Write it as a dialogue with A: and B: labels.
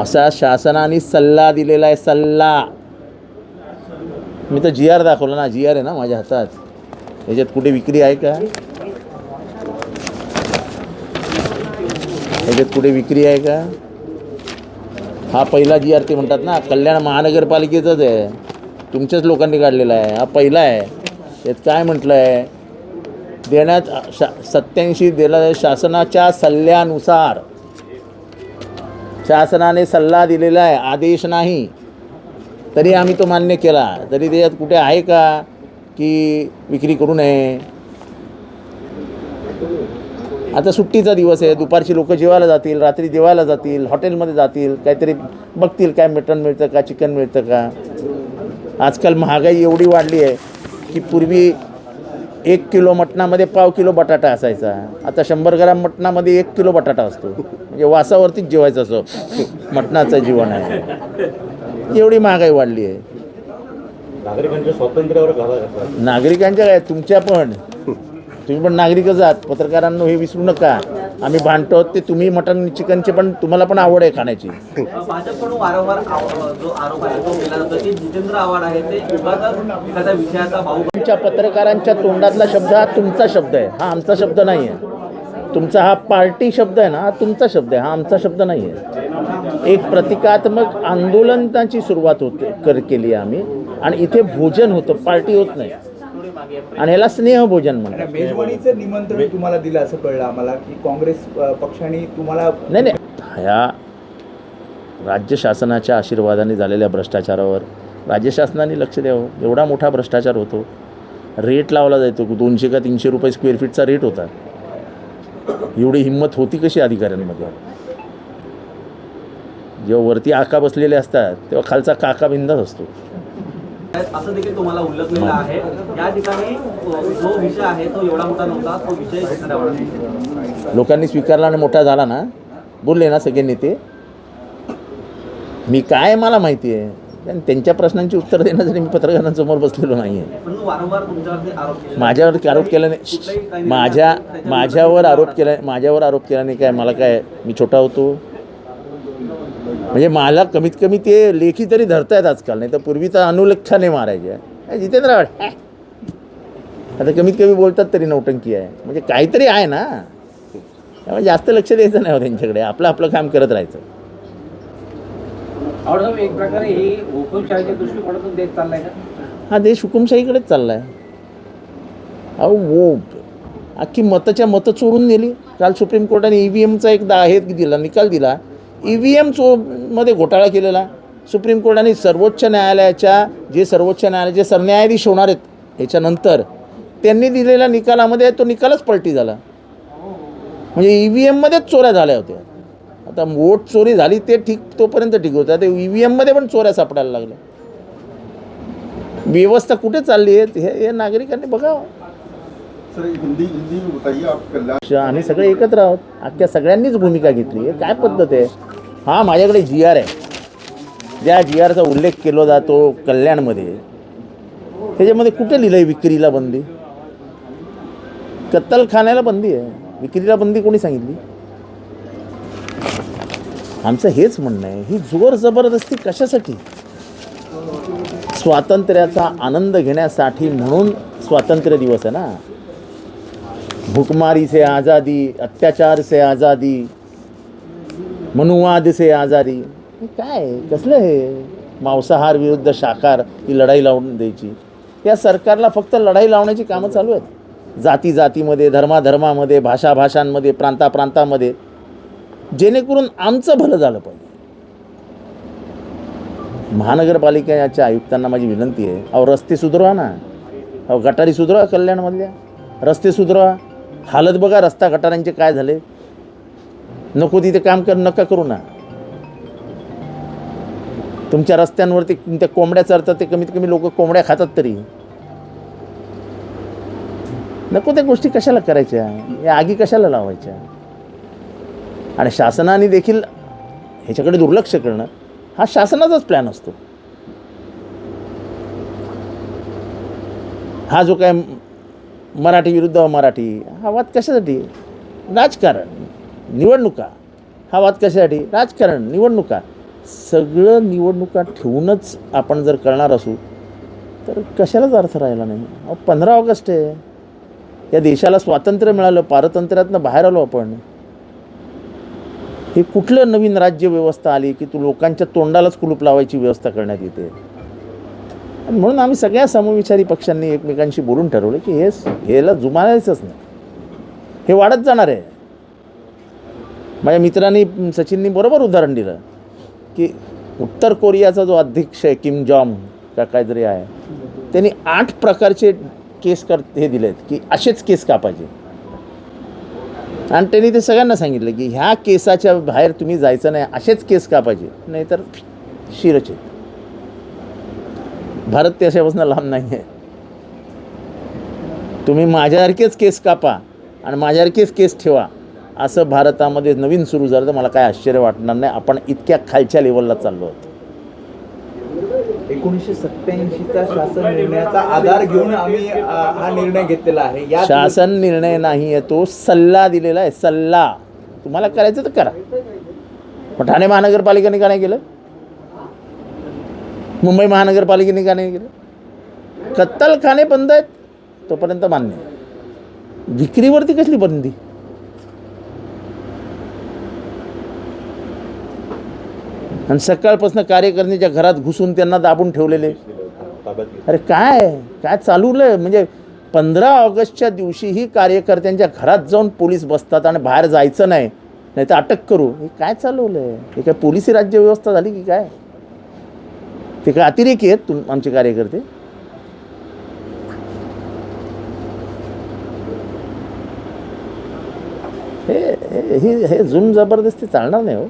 A: असा शासनाने सल्ला दिलेला आहे सल्ला. मी तर जी आर दाखवला ना जी आर आहे ना माझ्या हातात. याच्यात कुठे विक्री आहे का? याच्यात कुठे विक्री आहे का? हा पहिला जी आर ते म्हणतात ना कल्याण महानगरपालिकेचाच आहे. तुमच्याच लोकांनी काढलेला आहे हा पहिला आहे. यात काय म्हटलं आहे देण्यात शा सत्याऐंशी दिला शासनाच्या सल्ल्यानुसार शासनाने सल्ला दिलेला आहे आदेश नाही. तरी आम्ही तो मान्य केला. तरी त्याच्यात कुठे आहे का? की विक्री करू नये. आता सुट्टीचा दिवस आहे. दुपारची लोक जेवायला जातील रात्री जेवायला जातील हॉटेलमध्ये जातील काहीतरी बघतील काय मटण मिळतं का चिकन मिळतं का. आजकाल महागाई एवढी वाढली आहे की पूर्वी एक किलो मटणामध्ये पाव किलो बटाटा असायचा. आता शंभर ग्राम मटणामध्ये एक किलो बटाटा असतो. म्हणजे वासावरतीच जेवायचं असं. मटणाचं जीवन आहे. एवढी महागाई वाढली आहे.
B: नागरिकांच्या स्वातंत्र्यावर
A: काय? तुमच्या पण. तुम्ही पण नागरिकच आहात. पत्रकारांनो हे विसरू नका. आम्ही भांडतो ते तुम्ही मटन चिकनचे पण तुम्हाला पण आवड आहे खाण्याची.
C: भाजपकडून वारंवार आव- जो आरोप आहे तो केला जातो की जितेंद्र आव्हाड आहे ते उगाच एखाद्या विषयाचा भाऊ
A: तुमच्या पत्रकारांच्या तोंडातला शब्द हा तुमचा शब्द आहे. हा आमचा शब्द नाही आहे तुमचा हा पार्टी शब्द आहे ना हा तुमचा शब्द आहे हा आमचा शब्द नाही आहे एक प्रतिकात्मक आंदोलनाची सुरुवात होते कर केली आहे आम्ही. आणि इथे भोजन होतं पार्टी होत नाही. आणि ह्याला स्नेहभोजन म्हणतात.
D: मेजवानीचं निमंत्रण तुम्हाला दिलं असं कळलं आम्हाला की काँग्रेस पक्षाने तुम्हाला
A: नाही नाही. ह्या राज्य शासनाच्या आशीर्वादाने झालेल्या भ्रष्टाचारावर राज्य शासनाने लक्ष द्यावं. एवढा मोठा भ्रष्टाचार होतो. रेट लावला जातो दोनशे का तीनशे रुपये स्क्वेअर फीटचा रेट होता. एवढी हिंमत होती कशी अधिकाऱ्यांमध्ये? जेव्हा वरती आका बसलेले असतात तेव्हा खालचा काका बिंदाच असतो.
C: असं देखील तुम्हाला उल्लेखलेलं आहे. या ठिकाणी जो विषय आहे तो एवढा मोठा नव्हता तो विषय
A: लोकांनी स्वीकारला आणि मोठा झाला ना? बोलले ना सगळे नेते. मी काय मला माहिती आहे? आणि त्यांच्या प्रश्नांची उत्तर देण्यासाठी मी पत्रकारांसमोर बसलेलो नाही आहे
C: तुमच्यावरती आरोप केले.
A: माझ्यावर आरोप केल्याने माझ्या माझ्यावर आरोप केला माझ्यावर आरोप केल्याने काय मला काय मी छोटा होतो? म्हणजे मला कमीत कमी ते लेखी तरी धरतायत आजकाल नाही तर पूर्वी तर अनुलक्षाने मारायचे जितेंद्र. आता कमीत कमी बोलतात तरी नौटंकी आहे. म्हणजे काहीतरी आहे ना. त्यामुळे जास्त लक्ष द्यायचं नाही हो त्यांच्याकडे. आपलं आपलं काम करत राहायचं.
E: एक प्रकारे हुकुमशाहीच्या दृष्टिकोनातून चाललाय का?
A: हा देश हुकुमशाहीकडेच चालला आहे अहो वो अख्खी मताच्या मतं चोरून नेली. काल सुप्रीम कोर्टाने ई व्ही एमचा एक दा हे दिला निकाल दिला. ई व्ही एम चो मध्ये घोटाळा केलेला. सुप्रीम कोर्टाने सर्वोच्च न्यायालयाच्या जे सर्वोच्च न्यायालयाचे सरन्यायाधीश होणार आहेत याच्यानंतर त्यांनी दिलेल्या निकालामध्ये तो निकालच पलटी झाला. म्हणजे ई व्ही एममध्येच चोऱ्या झाल्या होत्या. आता वोट चोरी झाली ते ठीक तोपर्यंत ठीक होतं. आता ई व्ही एममध्ये पण चोऱ्या सापडायला लागल्या. व्यवस्था कुठे चालली आहे? हे नागरिकांनी बघावं. आम्ही सगळे एकत्र आहोत. अख्ख्या सगळ्यांनीच भूमिका घेतली हे काय पद्धत आहे? हा माझ्याकडे जी आर आहे. ज्या जी आरचा उल्लेख केला जातो कल्याणमध्ये त्याच्यामध्ये कुठे लिहिलं आहे विक्रीला बंदी? कत्तलखान्याला बंदी आहे. विक्रीला बंदी कोणी सांगितली? आमचं हेच म्हणणं आहे. ही जोर जबरदस्ती कशासाठी? स्वातंत्र्याचा आनंद घेण्यासाठी म्हणून स्वातंत्र्य दिवस आहे ना. भुकमारी से आज़ादी अत्याचार से आज़ादी मनुवाद से आजारी हे काय? कसलं हे? मांसाहार विरुद्ध शाकार ही लढाई लावून द्यायची. या सरकारला फक्त लढाई लावण्याची कामं चालू आहेत. जाती जातीमध्ये धर्माधर्मामध्ये भाषा भाषांमध्ये प्रांता प्रांतामध्ये जेणेकरून आमचं भलं झालं पाहिजे. महानगरपालिकेच्या आयुक्तांना माझी विनंती आहे अहो रस्ते सुधरवा ना. अहो गटारी सुधरवा कल्याणमधल्या. रस्ते सुधरवा. हालत बघा रस्ता गटारांचे काय झाले. नको तिथे काम कर नका करू ना. तुमच्या रस्त्यांवरती त्या कोंबड्या चरतात ते कमीत कमी लोक कोंबड्या खातात तरी. नको त्या गोष्टी कशाला करायच्या? या आगी कशाला लावायच्या? आणि शासनाने देखील ह्याच्याकडे दुर्लक्ष करणं हा शासनाचाच प्लॅन असतो. हा जो काय मराठी विरुद्ध मराठी हा वाद कशासाठी? राजकारण निवडणुका. हा वाद कशासाठी? राजकारण निवडणुका. सगळं निवडणुका ठेवूनच आपण जर करणार असू तर कशालाच अर्थ राहिला नाही. अहो पंधरा ऑगस्ट आहे. या देशाला स्वातंत्र्य मिळालं पारतंत्र्यातनं बाहेर आलो आपण. हे कुठलं नवीन राज्य व्यवस्था आली की तू लोकांच्या तोंडालाच कुलूप लावायची व्यवस्था करण्यात येते? म्हणून आम्ही सगळ्या समविचारी पक्षांनी एकमेकांशी बोलून ठरवलं की हे हेला जुमानायचंच नाही. हे वाढत जाणार आहे. माझ्या मित्रांनी सचिननी बरोबर उदाहरण दिलं की उत्तर कोरियाचा जो अध्यक्ष आहे किम जॉम का काहीतरी आहे त्यांनी आठ प्रकारचे केस कर हे दिलेत की असेच केस कापायचे. आणि त्यांनी ते सगळ्यांना सांगितलं की ह्या केसाच्या बाहेर तुम्ही जायचं नाही असेच केस कापायचे नाहीतर शिरच आहे भारत अशापासून लांब नाही आहे तुम्ही माझ्यासारखेच केस कापा आणि माझ्यासारखेच केस ठेवा. असं भारतामध्ये नवीन सुरू झालं तर मला काय आश्चर्य वाटणार नाही. आपण इतक्या खालच्या लेवलला चाललो आहोत.
D: एकोणीसशे सत्त्याऐंशीचा शासन निर्णयाचा आधार घेऊन आम्ही अ, हा निर्णय घेतलेला आहे. या
A: शासन निर्णय नाही आहे तो सल्ला दिलेला आहे सल्ला. तुम्हाला करायचं तर करा. पण ठाणे महानगरपालिकेने का नाही केलं? मुंबई महानगरपालिकेने का नाही केलं? कत्तलखाने बंद आहेत तोपर्यंत मान्य विक्रीवरती कसली बंदी? आणि सकाळपासून कार्यकर्त्यांच्या घरात घुसून त्यांना दाबून ठेवलेले. अरे काय? काय चालवलं म्हणजे पंधरा ऑगस्टच्या दिवशीही कार्यकर्त्यांच्या घरात जाऊन पोलीस बसतात आणि बाहेर जायचं नाही. नाही तर अटक करू. हे काय चालवलं आहे हे काय पोलिसी राज्य व्यवस्था झाली की काय? ते काय अतिरेकी आहेत तुम आमचे कार्यकर्ते? हे हे- हे हे जुम जबरदस्ती चालणार नाही हो.